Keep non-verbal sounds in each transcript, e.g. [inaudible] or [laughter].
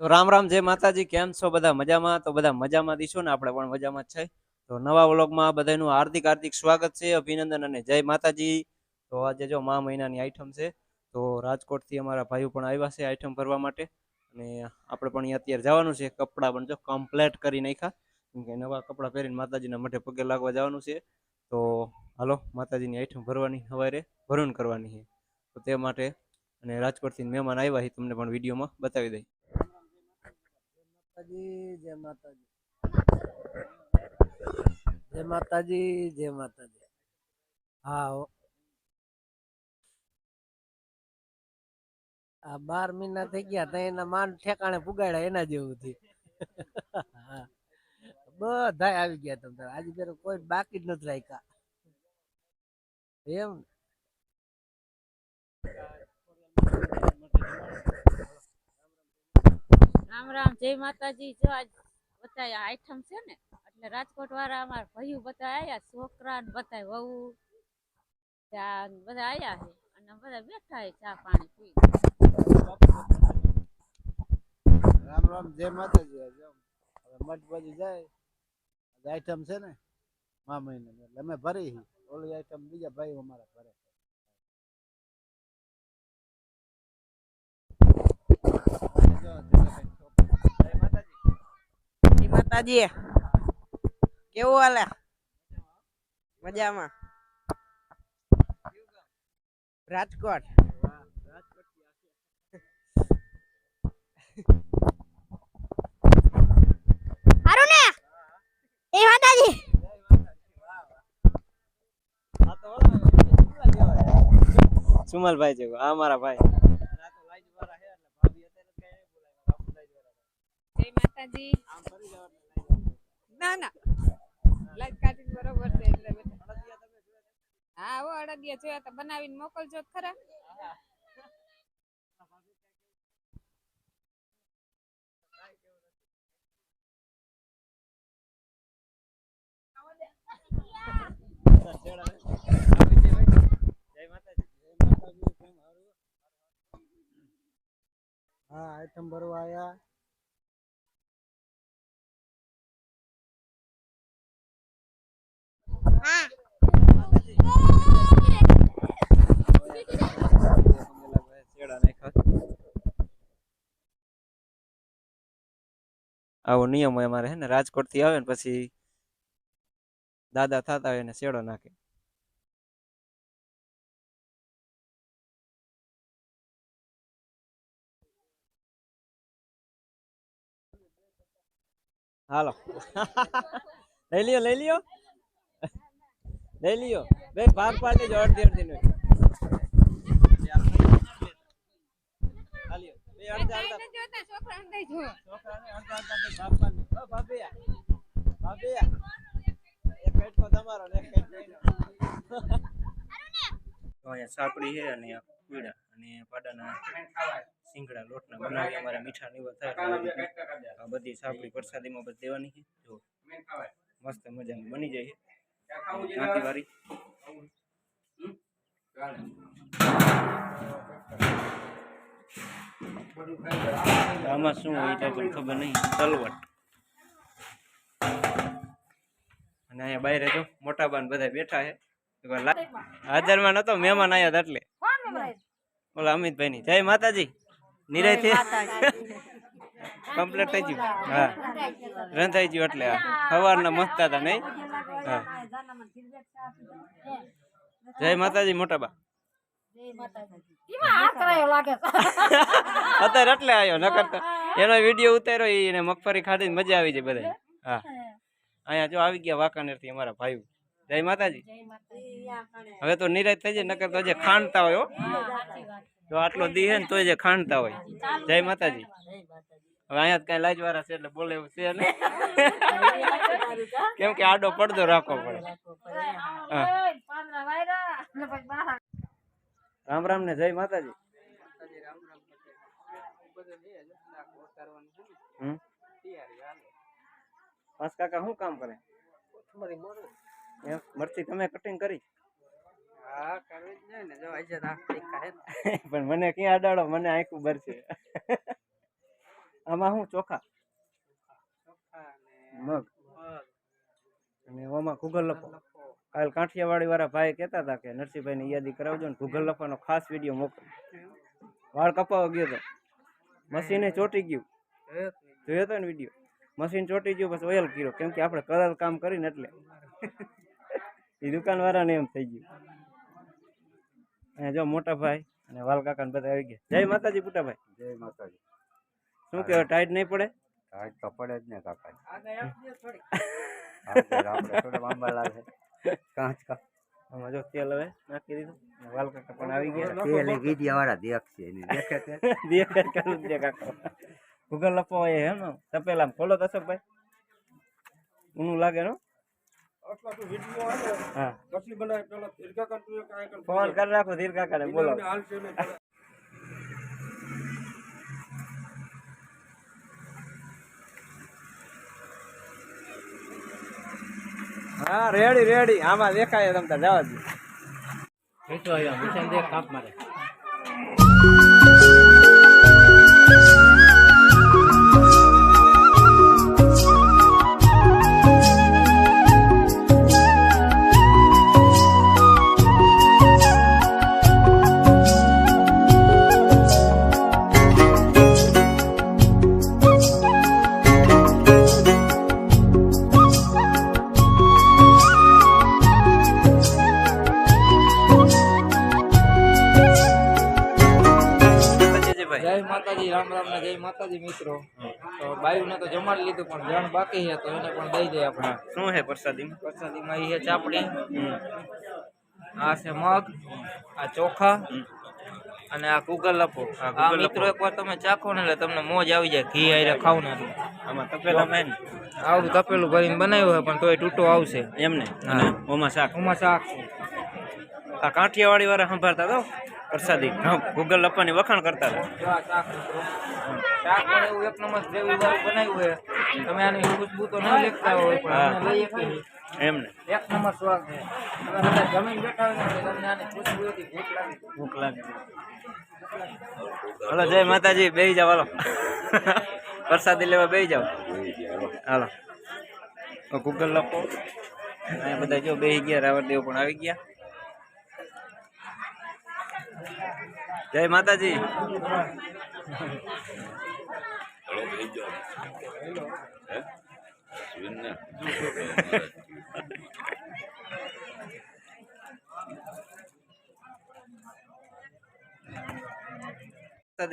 તો રામ રામ, જય માતાજી. કેમ છો બધા? મજામાં? તો બધા મજામાં દીશો ને આપણે પણ મજામાં જ છે. તો નવા વ્લોગમાં બધાનું હાર્દિક હાર્દિક સ્વાગત છે, અભિનંદન અને જય માતાજી. તો આજે જો મા મહિનાની આઈટમ છે, તો રાજકોટથી અમારા ભાઈઓ પણ આવ્યા છે આઈટમ ભરવા માટે. અને આપણે પણ અહીંયા અત્યારે જવાનું છે. કપડાં પણ જો કમ્પ્લેટ કરી નાખ્યા. કેમ કે નવા કપડાં પહેરીને માતાજીના મઠે પગે લાગવા જવાનું છે. તો હાલો, માતાજીની આઈટમ ભરવાની સવારે ભરણ કરવાની છે. તો તે માટે અને રાજકોટથી મહેમાન આવ્યા છે. તમને પણ વિડીયોમાં બતાવી દઈ. જય માતાજી. જય માતાજી હા આ બાર મહિના થઈ ગયા તો એના માન ઠેકાણે પુગાડ્યા એના જેવું હા. બધા આવી ગયા તમે આજે પેલો કોઈ બાકી જ નથી રાખ્યા. એમ રામ રામ, જય માતાજી. જો આજ બધા આઈટમ છે ને, એટલે રાજકોટ વાળા અમારા ભાઈઓ બધા આયા છોકરા ને બધા વહુ બધા આયા છે, અને બધા બેઠા છે ચા પાણી પી રામ રામ, જય માતાજી. હવે મઠ બાજુ જાય. આઈટમ છે ને, મા મહિને એટલે અમે ભરી. ઓલી આઈટમ બીજા ભાઈ અમારા ભરે જી માતાજી કેવું હાલે? મજામાં? રાજકોટ. હારું ને એ માતાજી. સુમલભાઈ છે આ મારા ભાઈ. જય માતાજી. ના ના. લાઈટ કાઢીને બરોબર છે એટલે હા, હો, અડદિયા જોયા તો બનાવીને મોકલજો ખરા. હા આઈટમ ભરવા આયા. આવો નિયમ હોય અમારે, હે ને રાજકોટથી આવે ને પછી દાદા થતા હોય ને શેડો નાખે. હાલો. [laughs] લઈ લ્યો લઈ લ્યો. લઈ લ્યો બે ભાગ પાડી દેજો અડધી અડધી નો સાપડી છે અને પીડા અને પાડાના સિંગડા લોટના બનાવી અમારે મીઠા નીવા થાય બધી સાપડી પ્રસાદીમાં બધી દેવાની છે જો મસ્ત મજાની બની જાય છે વાળી આમાં શું હોય એ તો પણ ખબર નહીં. તલવટ અને અહીંયા બહાર જો મોટા બાન બધા બેઠા છે. હાજરમાં નતો મહેમાન આયા હતા એટલે. ઓલા અમિતભાઈ ની જય માતાજી. નિરાય થઈ કમ્પ્લીટ થઈ ગયું. હા. રંધાઈ ગયું એટલે હા સવારના મસ્ત હતા નહીં? હા. જય માતાજી મોટા બા. [laughs] અત્યારે એટલે આવ્યો નકર એનો વીડિયો ઉતાર્યો એને મગફળી ખાધી મજા આવી જાય બધા હા. અહીંયા જો આવી ગયા વાંકાનેરથી અમારા જય માતાજી. હવે તો નિરાશ થઈ જાય નકર તો જે ખાંડતા હોય જો આટલો દી હે ને તોય જે ખાંડતા હોય. જય માતાજી. હવે અહીંયા કઈ લાજવાળા છે એટલે બોલે એવું છે ને. [laughs] કેમ કે આડો પડદો રાખવો પડે. રામ રામ ને જય માતાજી. હમ. પાંચ કાકા શું કામ કરે? મરચી તમે કટિંગ કરી. [laughs] પણ મને ક્યાં અડાડો? મને આંખું છે [laughs] આમાં શું? ચોખા? ચોખા ને મગ. મગ, અને ઓમાં ગુગલ લખો. કાલ કાઠિયાવાડી વાળા ભાઈ કહેતા હતા કે નરસિંહભાઈ ની યાદી કરાવજો ને ગૂગલ લખવાનો ખાસ વીડિયો મોકલો. વાળ કપાવા ગયો તો. મશીને ચોટી ગયું. જોયો કે નહીં? જોયો તો ને વીડિયો મશીન ચોટી ગયું પછી ઓયલ કર્યો. કેમ કે આપણે કલર કામ કરીને એટલે. એ દુકાન વાળાને એમ થઈ ગયું. અને જો મોટા ભાઈ અને વાલ કાકા ને બધા આવી ગયા. જય માતાજી પુટાભાઈ જય માતાજી. શું કહેવાય ટાઈટ નહીં પડે? ટાઈટ તો પડે જ ને કાકા આગળ આપજો થોડીક. આપણે આપણે થોડા આંબાલાલ છે કાંચ કા. આમાં જો તેલ હવે નાખી દીધું. અને વાલ કાકા પણ આવી ગયા. તેલ વિડિયા વાળા દેખશે એની. દેખે તે. દેખાય કરું દે કાકા. ગૂગલ લપો એ હે ને તપેલા ખોલો તો ભાઈ ઊનું લાગે નો હા. ફોન કરી રાખો ધીર કાકા ને બોલો હા રેડી રેડી આમાં દેખાય તમ તાર જવા દે. જય તો બાયુને તો જમાડી લીધું પણ જણ બાકી છે તો એને પણ દઈ દે આપણે. શું છે પ્રસાદી પ્રસાદીમાં એ છે ચાપડી. આ છે મગ આ ચોખા અને આ કુગર લપો. આ મિત્રો એકવાર તમે ચાખો ને એટલે તમને મોજ આવી જાય ઘી આયરે ખાવ ને આમાં તપેલા માં આવડું તપેલું ભરીને બનાવ્યું હોય પણ તોય તૂટો આવશે. એમને? ઓમાં શાક? ઓમાં શાક. આ કાઠિયાવાડી વાળા સંભાળતા તો? પ્રસાદી. ગૂગલ લપવાની વખાણ કરતા હતા. શાક પણ એવું એક નંબર ગ્રેવી વાળું બનાવ્યું છે. તમે આની ખુશ્બુ તો નહીં લેખતા હોય પણ અમે લઈએ છીએ એમને. એક નંબર સ્વાદ છે. તમે બધા જમીન બેઠા હોય તમને આની ખુશ્બુથી ભૂખ લાગે. ભૂખ લાગે. હાલો જય માતાજી. બેહી જાવ હાલો. પ્રસાદી લેવા બેહી જાવ હાલો. ગૂગલ લખો અહીંયા બધા જો બેહી ગયા રાવણદેવ પણ આવી ગયા. જય માતાજી.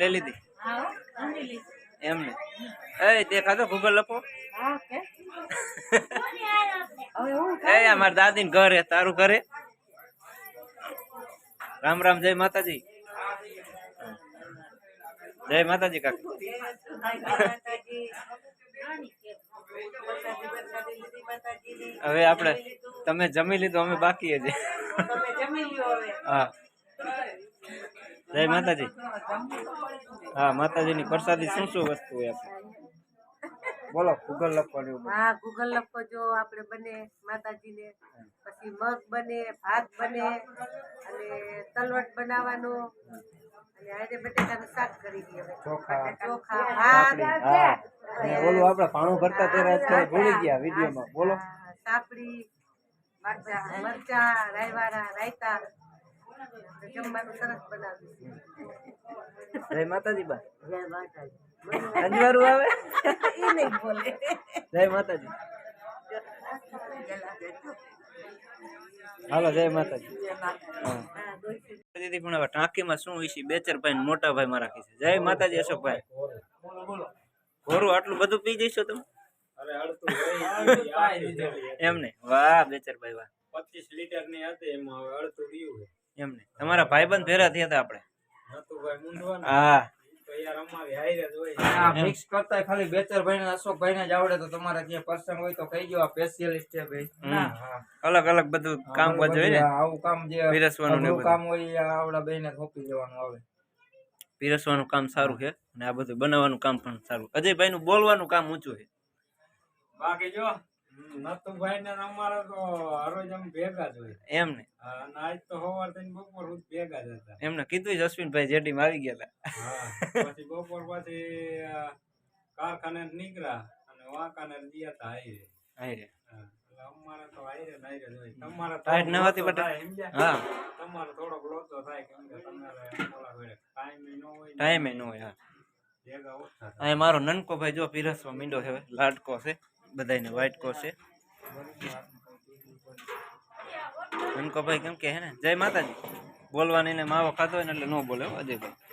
લઈ લીધી. એમને એ તે ખાધો ગૂગલ લખો એ અમારા દાદી ને ઘર તારું ઘરે. રામ રામ જય માતાજી. જય માતાજી કાકા. હવે આપણે તમે જમી લીધું, અમે બાકી હજી. હા. જય માતાજી. હા, માતાજીની પ્રસાદી શું શું વસ્તુ હોય આપણે? બોલો, ગૂગલ લખવાનું હા, ગૂગલ લખો જો, આપણે બને, માતાજીને. પછી મગ બને, ભાત બને, અને તલવટ બનાવવાનો. આજે બટેટાનું શાક કરી દઈએ ચોખા. ચોખા. ભાત અને ઓલું આપણે ભાણું ભરતા ત્યારે આજકાલ ભૂલી ગયા વિડીયોમાં. બોલો. સાપડી મરચા મરચા રાયવાળા રાયતા. આપણે જમવાનું સરસ બનાવ્યું જય માતાજી બા. જય માતાજી. અંજવારું આવે? [laughs] એ નહીં બોલે. જય માતાજી. હાલો જય માતાજી. હા. દીદી પણ હવે ટાંકીમાં શું હોય છે બેચર ભાઈ ને મોટા ભાઈ માં રાખી છે. જય માતાજી અશોકભાઈ. ઘોરું આટલું બધું પી જઈશો તમે? એમને વાહ બેચરભાઈ વાહ. પચીસ લીટરની હતી એમાં હવે અડધું પીવું છે. એમને તમારા ભાઈબંધ ભેરા થયા હતા આપણે? હા. મિક્સ કરતા ખાલી બેચર ભાઈ અશોક ભાઈ ને જ આવડે તો તમારે જે પર્સન હોય તો કહી દો આ સ્પેશિયલિસ્ટ છે ભાઈ. અલગ અલગ બધું કામ હોય ને? આવું કામ જે પીરસવાનું ને કામ હોય આવડા આવડા બેને સોંપી દેવાનું આવે. પીરસવાનું કામ સારું છે અને આ બધું બનાવવાનું કામ પણ સારું. અજયભાઈ નું બોલવાનું કામ ઊંચું છે. બાકી જો. નતુભાઈ ને અમારે તો હરોજ અમે ભેગા જ હોય. એમને હા, અને આજ તો સવાર થઈને બપોર સુધી ભેગા જ હતા. એમને કીધું જ અશ્વિનભાઈ જેડીમાં આવી ગયા હતા પછી બપોર પછી કારખાને નીકળ્યા અને વાંકાને ગયા તા હાઈરે. હાયરે. હા, એટલે અમારે તો હાઈરે ને હાઈરે જ હોય. તમારે ટાઈટ ન હતી બટા? હા. તમારે થોડોક લોચો થાય કેમ કે તમારે ટાઈમ ન હોય ટાઈમ ન હોય હા. મારો નનકો ભાઈ જો પીરસવા મીંડો છે. લાડકો છે. બધાયને વ્હાઈટ કોટ છે. નનકો ભાઈ કેમ કે હે ને? જય માતાજી. બોલવાની ને માવો ખાતો હોય ને એટલે ન બોલે અજયભાઈ.